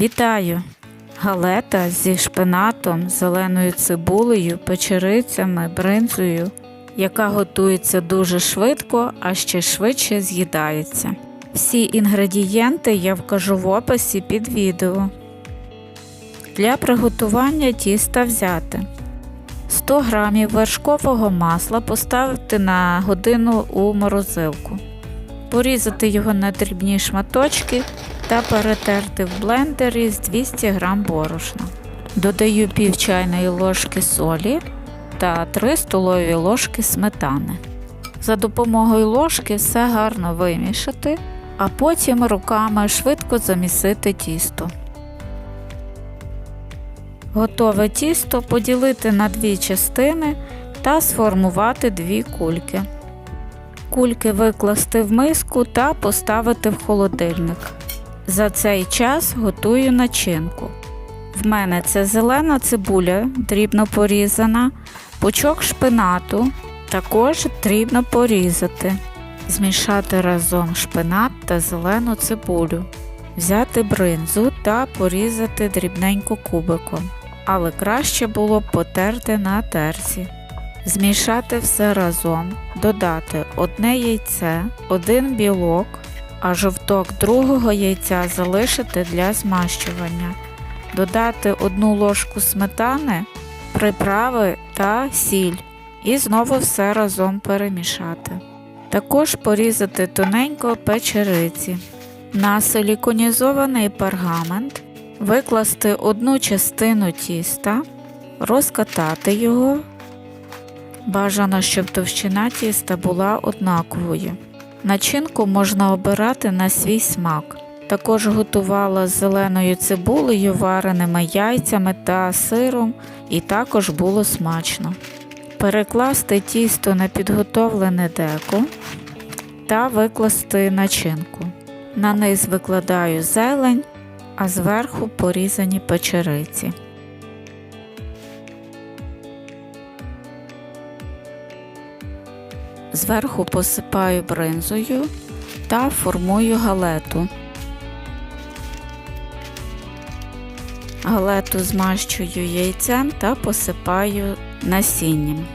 Вітаю! Галета зі шпинатом, зеленою цибулею, печерицями, бринзою, яка готується дуже швидко, а ще швидше з'їдається. Всі інгредієнти я вкажу в описі під відео. Для приготування тіста взяти 100 г вершкового масла поставити на годину у морозилку, порізати його на дрібні шматочки та перетерти в блендері з 200 г борошна. Додаю пів чайної ложки солі та 3 столові ложки сметани. За допомогою ложки все гарно вимішати, а потім руками швидко замісити тісто. Готове тісто поділити на дві частини та сформувати дві кульки. Кульки викласти в миску та поставити в холодильник. За цей час готую начинку. В мене це зелена цибуля, дрібно порізана, пучок шпинату, також дрібно порізати. Змішати разом шпинат та зелену цибулю. Взяти бринзу та порізати дрібненько кубиком, але краще було б потерти на терці. Змішати все разом, додати одне яйце, один білок, а жовток другого яйця залишити для змащування. Додати одну ложку сметани, приправи та сіль і знову все разом перемішати. Також порізати тоненько печериці. На силіконізований пергамент викласти одну частину тіста, розкатати його. Бажано, щоб товщина тіста була однаковою. Начинку можна обирати на свій смак. Також готувала з зеленою цибулею, вареними яйцями та сиром, і також було смачно. Перекласти тісто на підготовлене деко та викласти начинку. На низ викладаю зелень, а зверху порізані печериці. Зверху посипаю бринзою та формую галету. Галету змащую яйцем та посипаю насінням.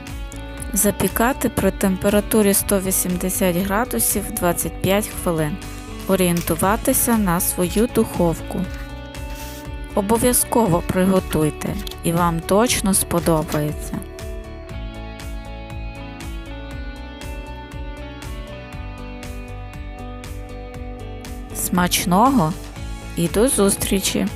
Запікати при температурі 180 градусів 25 хвилин. Орієнтуватися на свою духовку. Обов'язково приготуйте і вам точно сподобається. Смачного і до зустрічі!